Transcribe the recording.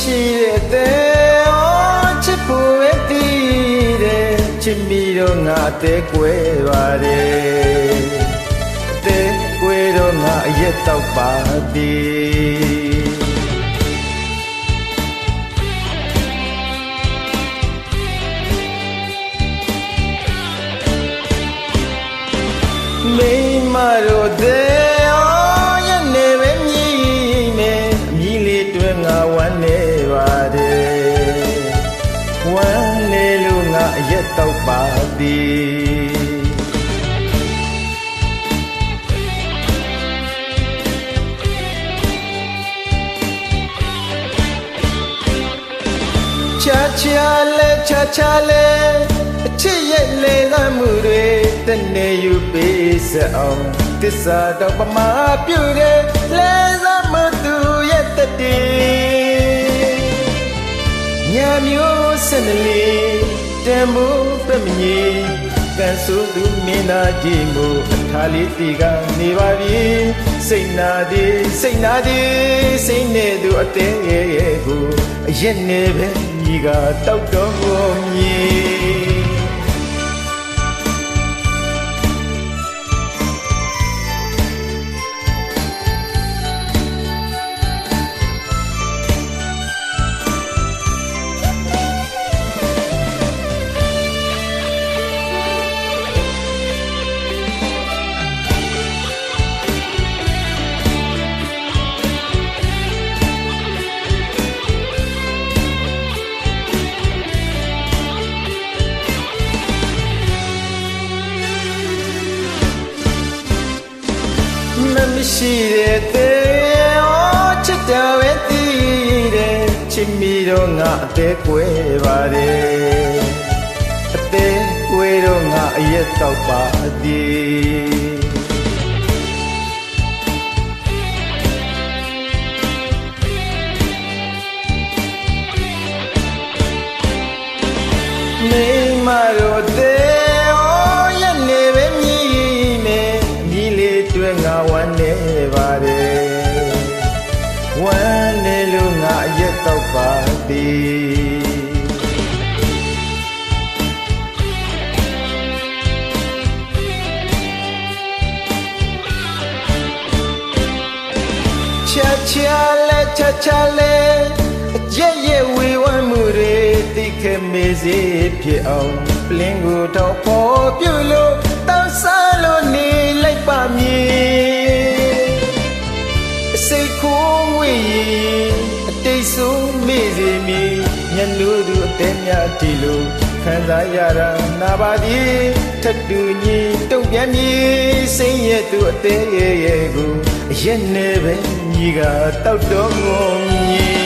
ရှိတဲ့တဲ့ဩချစ်ဖို့ပဲတည်တယ်ချစ်ပြီးတော့ငါတဲကွဲပါတယ်တဲကွဲတော့ငါအရက်တော့ပါသည်မိမတို့ ငါအရက်တော့ပါသည်ချာချာလဲချာချာလဲအချစ်ရဲ့လေသမှုတွေတနေယူပေးစအောင်တစ္ဆာတော့ပမာပြုတယ်လဲသမသူရဲ့တတိညာမျိုးစနလီ တန်ဖို့ပြမကြီးကန်ဆူသူမင်းသားကြီးမို့အခါလေးတီကနေပါပြီစိတ်နာသည်စိတ်နာသည်စိတ်နဲ့သူအတဲရဲ့ရဲ့ကိုအရက်နေပဲညီကတောက်တော်ကိုမြည် ရှိတဲ့တဲ့အော်ချစ်တာပဲတည်တယ်ချစ်မိတော့ငါအသေးကွဲပါတယ်အသေးကွဲတော့ငါအရက်တော့ပါသည်မိမတို့တဲ့ ည်လေးတွေ့ငါဝမ်းနေပါတယ်ဝမ်းနေလို့ငါအရက်တော့ပါသည်ချာချာလဲချာချာလဲအကျက်ရဲ့ဝေဝမ်းမှုတွေသိခဲ့မေစေဖြစ်အောင်ပလင်းကိုတော့ပေါ်ပြုလို့ လူသူအသေးများတီလို့ခံစားရတာနာပါသည်ထတ်တူညီတုံ့ပြန်မည်စိတ်ရဲ့သူအသေးရဲ့ရဲ့ကိုအရက်နေပဲညီကတောက်တော်ငုံမြည်